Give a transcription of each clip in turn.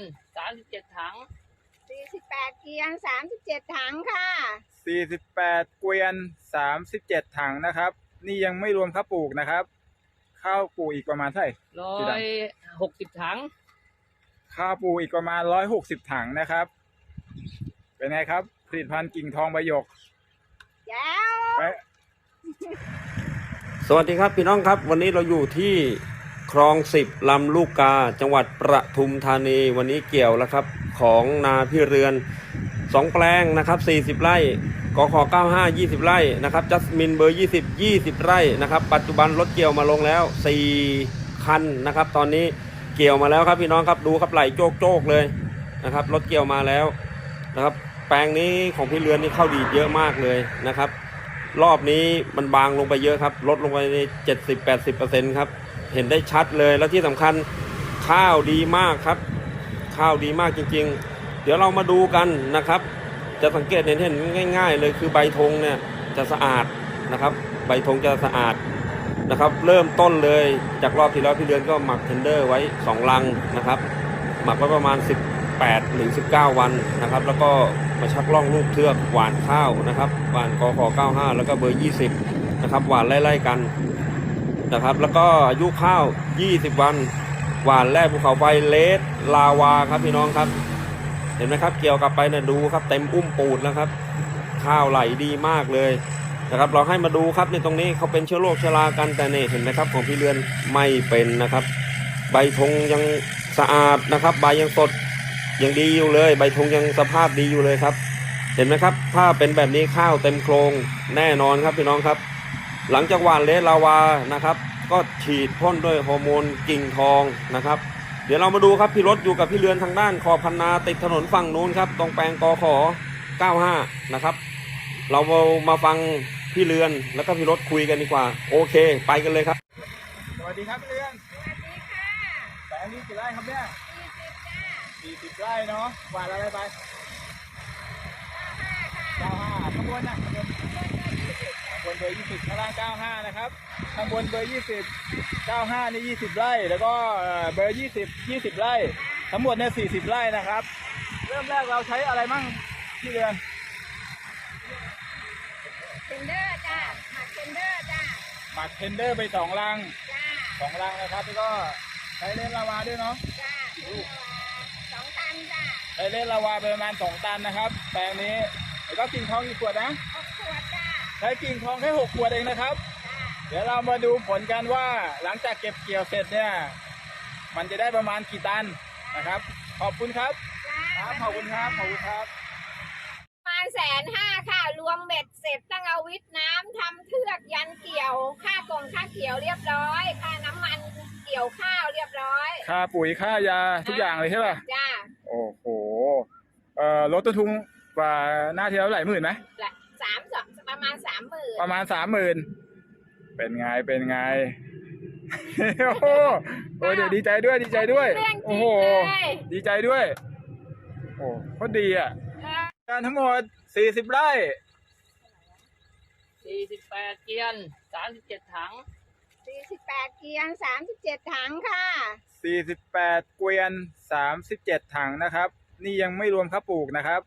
ยนสามสิบเจ็ดถัง48เกียง37ถังค่ะ 48 เกวียน 37 ถังนะครับ นี่ยังไม่รวมข้าวปลูกนะครับ ข้าวปลูกอีกประมาณเท่าไหร่ ร้อกี่ถังยหกสิบถัง ข้าวปลูกอีกประมาณ 160 ถังนะครับ เป็นไงครับ ผลิตภัณฑ์กิ่งทองใบหยกแจ้ว ไป สวัสดีครับพี่น้องครับ วันนี้เราอยู่ที่ คลองสิบลำลูกกา จังหวัดประทุมธานีวันนี้เกี่ยวแล้วครับ ของนาพี่เรือนสองแปลงนะครับ 40 ไร่กข95 20 ไร่นะครับจัสมินเบอร์ 20 20 ไร่นะครับ ปัจจุบันรถเกี่ยวมาลงแล้ว 4 คันนะครับ ตอนนี้เกี่ยวมาแล้วครับพี่น้องครับดูครับไหลโจกโจกๆเลยนะครับรถเกี่ยวมาแล้วนะครับ แปลงนี้ของพี่เรือนนี่เข้าดีเยอะมากเลยนะครับ รอบนี้มันบางลงไปเยอะครับลดลงไปใน70-80%ครับ เห็นได้ชัดเลยแล้วที่สำคัญข้าวดีมากครับ ข้าวดีมากจริง ๆ เดี๋ยวเรามาดูกันนะครับ จะสังเกตเห็นเห็นง่าย ๆ เลยคือใบธงเนี่ยจะสะอาดนะครับ ใบธงจะสะอาดนะครับ เริ่มต้นเลยจากรอบที่แล้วพี่เดือนก็หมักเทนเดอร์ไว้ 2 ลังนะครับ หมักไว้ประมาณ 18หรือ19 วันนะครับ แล้วก็มาชักล่องลูกเทือกหวานข้าวนะครับหวานกข95 แล้วก็เบอร์ 20นะครับหวานไล่ๆกัน นะครับ แล้วก็อายุข้าว 20 วัน หวานแร่ภูเขาไฟเลสลาวาครับพี่น้องครับ เห็นไหมครับ เกี่ยวกลับไปเนี่ยดูครับ เต็มอุ้มปูดแล้วครับ ข้าวไหลดีมากเลยนะครับ เราให้มาดูครับในตรงนี้เขาเป็นเชื้อโรคเชื้อรากันแต่เนี่ยเห็นไหมครับ ของพี่เรือนไม่เป็นนะครับ ใบธงยังสะอาดนะครับ ใบยังสดยังดีอยู่เลย ใบธงยังสภาพดีอยู่เลยครับ เห็นไหมครับ ถ้าเป็นแบบนี้ข้าวเต็มโครงแน่นอนครับพี่น้องครับ หลังจากหว่านเลสลาวานะครับ ก็ฉีดพ่นด้วยฮอร์โมนกิ่งทองนะครับ เดี๋ยวเรามาดูครับพี่รถอยู่กับพี่เรือนทางด้านคอพันนาติดถนนฝั่งนู้นครับ ตรงแปลงกอขอ 95 นะครับ เรามาฟังพี่เรือนแล้วก็พี่รถคุยกันดีกว่า โอเค ไปกันเลยครับ สวัสดีครับพี่เรือนแปลงนี้กี่ไร่ครับเนี่ย40ไร่เนาะหวานอะไรไป95ข้างบนนะข้างบนข้างบน เบอร์ 20ข้างล่าง 95 นะครับข้างบนเบอร์ 20 95 นี่ 20 ไร่ แล้วก็เอ่อเบอร์ 20 20 ไร่ ทั้งหมดเนี่ย 40 ไร่นะครับ เริ่มแรกเราใช้อะไรมั่งพี่เรือนเทนเดอร์จ้าหมักเทนเดอร์จ้าหมักเทนเดอร์ไปสองลังจ้าสองลังนะครับ แล้วก็ใช้เลนลาวาด้วยเนาะจ้าสองตันจ้าใช้เลนลาวาไปประมาณสองตันนะครับ แปลงนี้แล้วก็กิ่งทองกี่ขวดนะหกขวดจ้า ใช้กิ่งทองแค่หกขวดเองนะครับจ้าเดี๋ยวเรามาดูผลกันว่าหลังจากเก็บเกี่ยวเสร็จเนี่ย มันจะได้ประมาณกี่ตันนะครับ ขอบคุณครับจ้าครับขอบคุณครับขอบคุณครับประมาณแสนห้าค่ะ รวมเบ็ดเสร็จตั้งเอาวิทย์น้ำทำเทือกยันเกี่ยว ค่ากงค่าเขียวเรียบร้อย ค่าน้ำมันเกี่ยวข้าวเรียบร้อย ค่าปุ๋ยค่ายาทุกอย่างเลยใช่ป่ะจ้าโอ้โหเอ่อลดต้นทุนกว่าหน้าที่แล้วหลายหมื่นไหมละสามสองประมาณสามหมื่น ประมาณสามหมื่นเป็นไงเป็นไง โอ้โหโอ้ยเดี๋ยวดีใจด้วยดีใจด้วยเรื่องจโอ้ริงโหเลยดีใจด้วย โอ้โคตรดีอะเออการทั้งหมด40ไร่สี่สิบแปดเกียนสามสิบเจ็ดถัง48เกียง37ถังค่ะ48เกวียน37ถังนะครับ นี่ยังไม่รวมข้าวปลูกนะครับ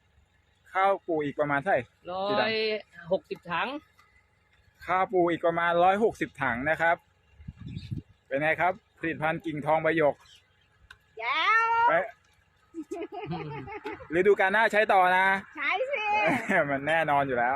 ข้าวปลูกอีกประมาณเท่าไหร่ร้อกี่ถังยหกสิบถัง ข้าวปลูกอีกประมาณ160ถังนะครับ เป็นไงครับ ผลิตภัณฑ์กิ่งทองใบหยกแจ้วไปฤดูกาลหน้าใช้ต่อนะ ใช้สิ มันแน่นอนอยู่แล้ว